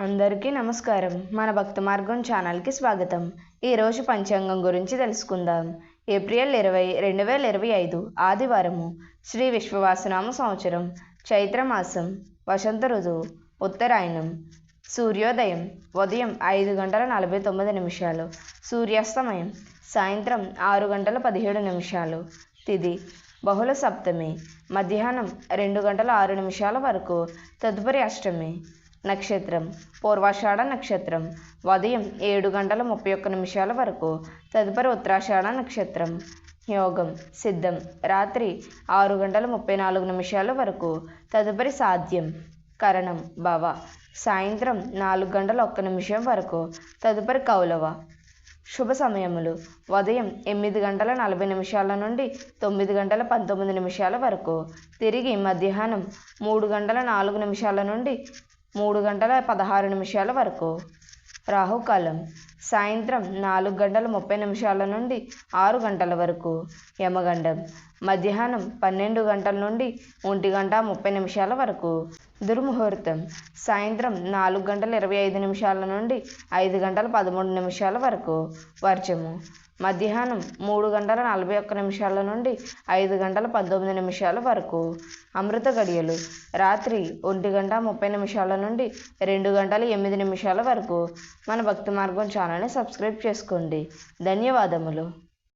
అందరికీ నమస్కారం. మన భక్త మార్గం ఛానల్కి స్వాగతం. ఈరోజు పంచాంగం గురించి తెలుసుకుందాం. ఏప్రిల్ ఇరవై రెండు వేల ఇరవై ఐదు ఆదివారము శ్రీ విశ్వవాసనామ సంవత్సరం చైత్రమాసం వసంత ఋతువు ఉత్తరాయణం సూర్యోదయం ఉదయం ఐదు గంటల నలభై తొమ్మిది నిమిషాలు సూర్యాస్తమయం సాయంత్రం ఆరు గంటల పదిహేడు నిమిషాలు తిది బహుళ సప్తమి మధ్యాహ్నం రెండు గంటల ఆరు నిమిషాల వరకు తదుపరి అష్టమి నక్షత్రం పూర్వాషాఢ నక్షత్రం. ఉదయం ఏడు గంటల ముప్పై ఒక్క నిమిషాల వరకు తదుపరి ఉత్తరాషాఢ నక్షత్రం. యోగం సిద్ధం. రాత్రి ఆరు గంటల ముప్పై నాలుగు నిమిషాల వరకు తదుపరి సాధ్యం. కరణం భవ. సాయంత్రం నాలుగు గంటల ఒక్క నిమిషం వరకు తదుపరి కౌలవ. శుభ సమయములు. ఉదయం ఎనిమిది గంటల నలభై నిమిషాల నుండి తొమ్మిది గంటల పంతొమ్మిది నిమిషాల వరకు. తిరిగి మధ్యాహ్నం మూడు గంటల నాలుగు నిమిషాల నుండి మూడు గంటల పదహారు నిమిషాల వరకు. రాహుకాలం. సాయంత్రం నాలుగు గంటల ముప్పై నిమిషాల నుండి ఆరు గంటల వరకు. యమగండం. మధ్యాహ్నం పన్నెండు గంటల నుండి ఒంటి గంట ముప్పై నిమిషాల వరకు. దుర్ముహూర్తం. సాయంత్రం నాలుగు గంటల ఇరవై ఐదు నిమిషాల నుండి ఐదు గంటల పదమూడు నిమిషాల వరకు. వర్జము మధ్యాహ్నం మూడు గంటల నలభై ఒక్క నిమిషాల నుండి ఐదు గంటల పంతొమ్మిది నిమిషాల వరకు. అమృత గడియలు. రాత్రి ఒంటి గంట ముప్పై నిమిషాల నుండి రెండు గంటల ఎనిమిది నిమిషాల వరకు. మన భక్తి మార్గం ఛానల్ని సబ్స్క్రైబ్ చేసుకోండి. ధన్యవాదములు.